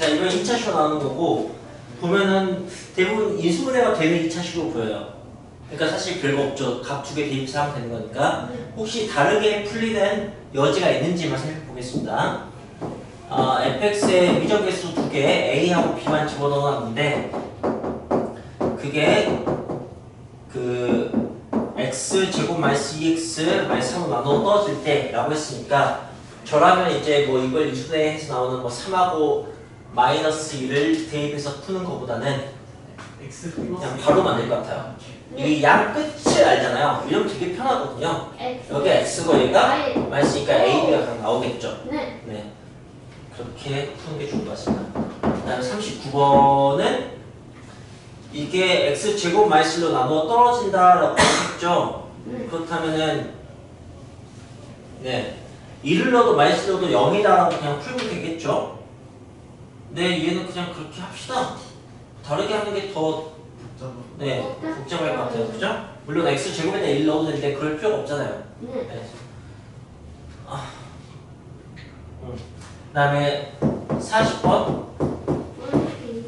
자, 이건 2차식으로 나오는 거고, 보면은 대부분 인수분해가 되는 2차식으로 보여요. 그러니까 사실 별거 없죠. 각 두 개 대입해서 하면 되는 거니까. 혹시 다르게 풀리는 여지가 있는지만 살펴 보겠습니다. 어, fx의 미정계수 두 개, a하고 b만 집어넣어 놨는데, 그게 그 x 제곱 마이너스 2x 마이너스 3으로 나눠 떨어질 때라고 했으니까 저라면 이제 뭐 이걸 이수대에서 나오는 뭐 3하고 마이너스 1을 대입해서 푸는 것보다는 X 그냥 바로 만들 것 같아요. 이양 끝을 알잖아요. 이러면 되게 편하거든요. X. 여기 x고 얘가. 마이너스니까 a가 그냥 나오겠죠. 네. 네. 그렇게 푸는 게 좋을 것 같습니다. 그다음에 39번은 이게 x 제곱 마이너스로 나누어 떨어진다라고 했죠. 네. 그렇다면은 네 1을 넣어도 마이너스 넣어도 0이다라고 그냥 풀면 되겠죠. 네 얘는 그냥 그렇게 합시다. 다르게 하는 게 더 네, 복잡할 것 같아요. 그죠? 물론 x 제곱에다 1 넣어도 되는데 그럴 필요가 없잖아요. 네. 네. 아. 음. 그다음에 40번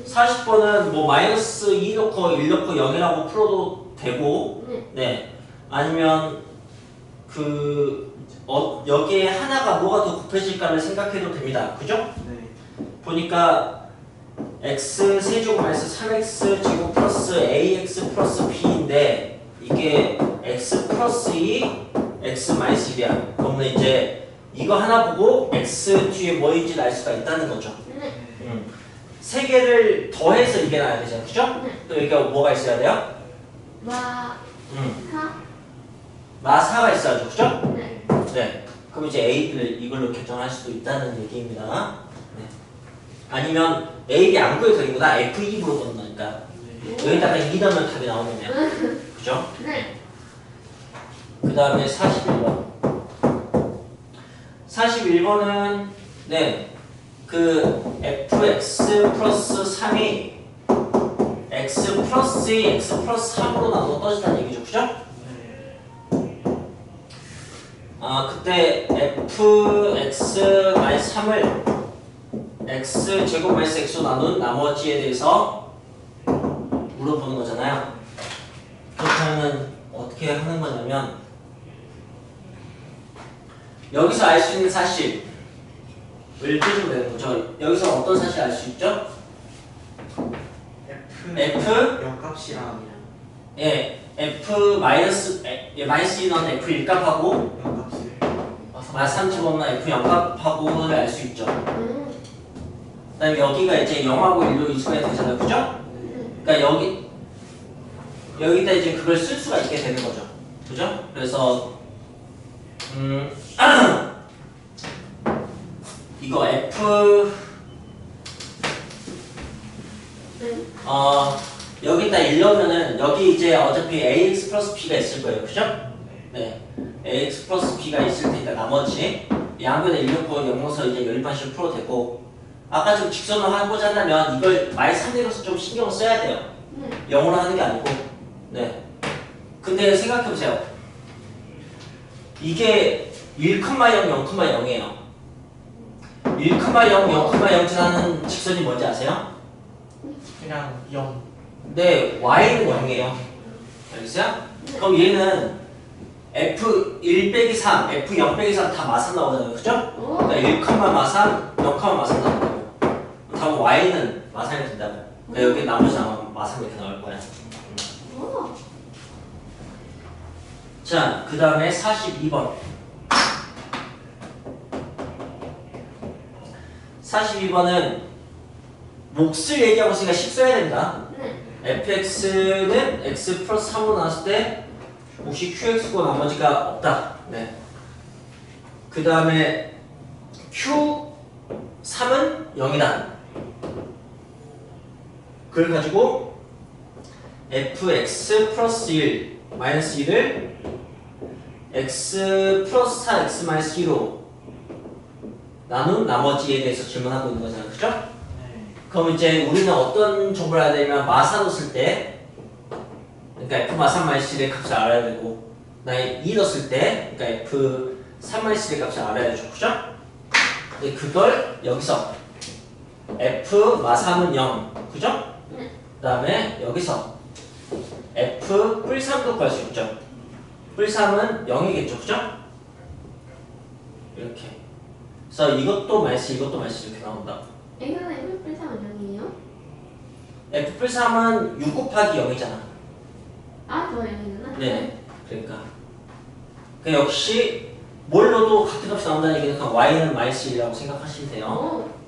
40번은 뭐 마이너스 2 넣고 1 넣고 0이라고 풀어도 되고 네. 네 아니면 그 어, 여기에 하나가 뭐가 더 곱해질까를 생각해도 됩니다 그죠? 네. 보니까 x 세제곱 마이너스 3x 제곱 플러스 ax 플러스 b인데 이게 x 플러스 2 x 마이너스 1이야 그러면 이제 이거 하나 보고 x 뒤에 뭐인지 알 수가 있다는 거죠 네. 음. 세 개를 더해서 이게 나야 되잖아요 그죠? 네. 또 여기가 뭐가 있어야 돼요? 마. 음. 사. 마사가 있어야죠 그죠? 네. 네. 그럼 이제 A를 이걸로 결정할 수도 있다는 얘기입니다. 네. 아니면 A, B 안 구해도 되는구나. F2 물어보는 거니까. 여기다가 2 넣으면 답이 나오겠네요. 그죠? 네. 그 다음에 41번. 41번은, 네. 그 fx 플러스 3이 x 플러스 2, x 플러스 3으로 나눠 떠진다는 얘기죠. 그죠? 아 그때 fx 마이너스 3을 x 제곱 마이너스 x로 나눈 나머지에 대해서 물어보는 거잖아요. 그렇다면 어떻게 하는 거냐면 여기서 알 수 있는 사실을 빼주면 되는 거죠. 여기서 어떤 사실 알 수 있죠? F f 영값이랑 예 f 마이너스 예, 마이너스 1은 f 1값하고 영값을 마이너스 3 집어넣으면 f 0값하고를 알 수 있죠. 음. 그다음에 여기가 이제 0하고 1로 이수가 되잖아요. 그죠? 그러니까 여기 여기다 이제 그걸 쓸 수가 있게 되는 거죠. 그죠? 그래서 음 이거 f 네. 어 여기다 1 넣으면은 여기 이제 어차피 ax 플러스 b가 있을 거예요. 그죠? 네. ax 플러스 b가 있을 테니까 나머지 양변에 1 넣고 0 넣어서 이제 열반씩 풀어도 되고 아까 좀 직선으로 하고자 한다면 이걸 마이너스 3내려서 좀 신경을 써야 돼요. 네. 0으로 하는 게 아니고 네. 근데 생각해보세요. 이게 1,0, 0,0이에요. 1,0, 0,0 지나는 직선이 뭔지 아세요? 그냥 0 네, y는 0이에요. 알겠어요? 그럼 얘는 f1 빼기 3, f0 빼기 3 다 마산 나오잖아요. 그죠? 오. 그러니까 1, 마산, 0, 마산 나온다 고. 다음 y는 마산이 된다고. 그러니까 여기 나머지 아마 마산 이렇게 나올 거야. 오. 자, 그 다음에 42번. 42번은 몫을 얘기하고 있으니까 10 써야 된다. 네. fx는 x 플러스 3으로 나왔을 때 몫이 qx고 나머지가 없다. 네. 그 다음에 q3은 0이다. 그걸 가지고 fx 플러스 1 마이너스 1을 x 플러스 4 x 마이너스 2로 나눈 나머지에 대해서 질문하고 있는 거잖아요. 그죠? 네. 그럼 이제 우리는 어떤 정보를 알아야 되냐면 마사 넣었을 때 그러니까 F 마사 마이너스 1의 값을 알아야 되고 나의 2 넣었을 때 그러니까 F 3 마이너스 1의 값을 알아야 되죠. 그죠? 그걸 여기서 F 마 3은 0. 그죠? 네. 그 다음에 여기서 F 뿔 3도 구할 수 있죠. 뿔 3은 0이겠죠. 그죠? 이렇게. 그래서 이것도 마이너스 이것도 마이너스 이렇게 나온다. 이거는 F 플러스 원형이에요? F 뿔 3은 6 곱하기 0이잖아. 아, 저 영이구나. 네. 그러니까. 그 역시 뭘 넣어도 같은 값이 나온다는 얘기는 y는 마이너스 1이라고 생각하시면 돼요. 오,